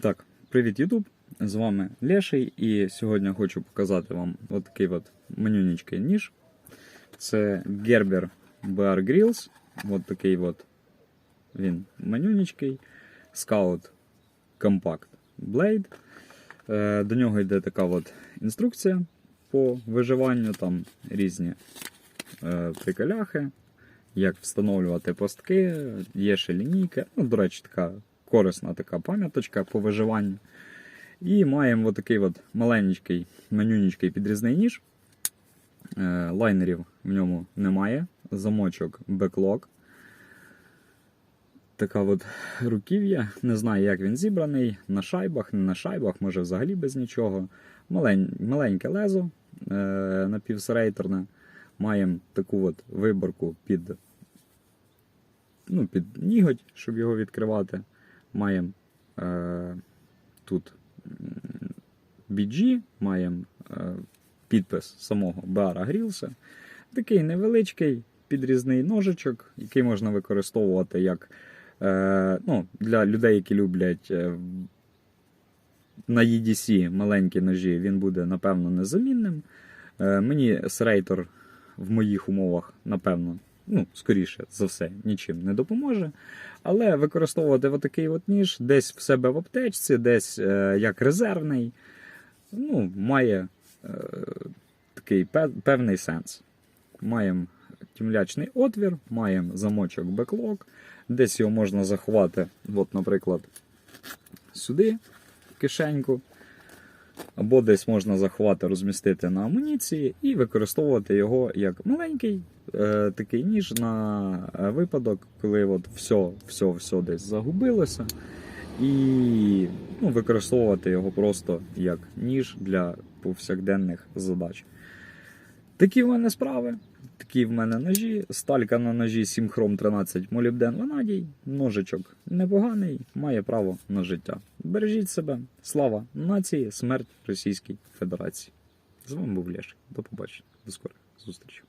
Так, привіт, Ютуб! З вами Леший, і сьогодні хочу показати вам от такий от манюнічкий ніж. Це Gerber BR Grills. От такий от він манюнічкий. Scout Compact Blade. Е, До нього йде така от інструкція по виживанню, там різні е, приколяхи, як встановлювати постки, є ще лінійка. Ну, до речі, така корисна така пам'яточка по виживанню. І маємо отакий от маленький менюнічкий підрізний ніж. Е, Лайнерів в ньому немає. Замочок беклок. Така от руків'я. Не знаю, як він зібраний. На шайбах, не на шайбах, може взагалі без нічого. Малень, маленьке лезо е, напівсерейторне. Маємо таку от виборку під, ну, під ніготь, щоб його відкривати. Маємо е, тут BG, маємо е, підпис самого Беара Грілса. Такий невеличкий підрізний ножичок, який можна використовувати як е, ну, для людей, які люблять е, на EDC маленькі ножі, він буде, напевно, незамінним. Е, мені серейтор в моїх умовах, напевно, ну, скоріше за все, нічим не допоможе. Але використовувати отакий от ніж десь в себе в аптечці, десь е, як резервний, ну, має е, такий певний сенс. Маємо тімлячний отвір, маємо замочок беклок, десь його можна заховати, от, наприклад, сюди, в кишеньку. Або десь можна заховати, розмістити на амуніції і використовувати його як маленький е, такий ніж на е, випадок, коли от все, все, все десь загубилося. І ну, використовувати його просто як ніж для повсякденних задач. Такі в мене справи, такі в мене ножі. Сталька на ножі 7 хром 13 молібден ванадій. Ножичок непоганий, має право на життя. Бережіть себе, слава нації, смерть Російській Федерації. З вами був Лєш. До побачення, до скорих зустрічей.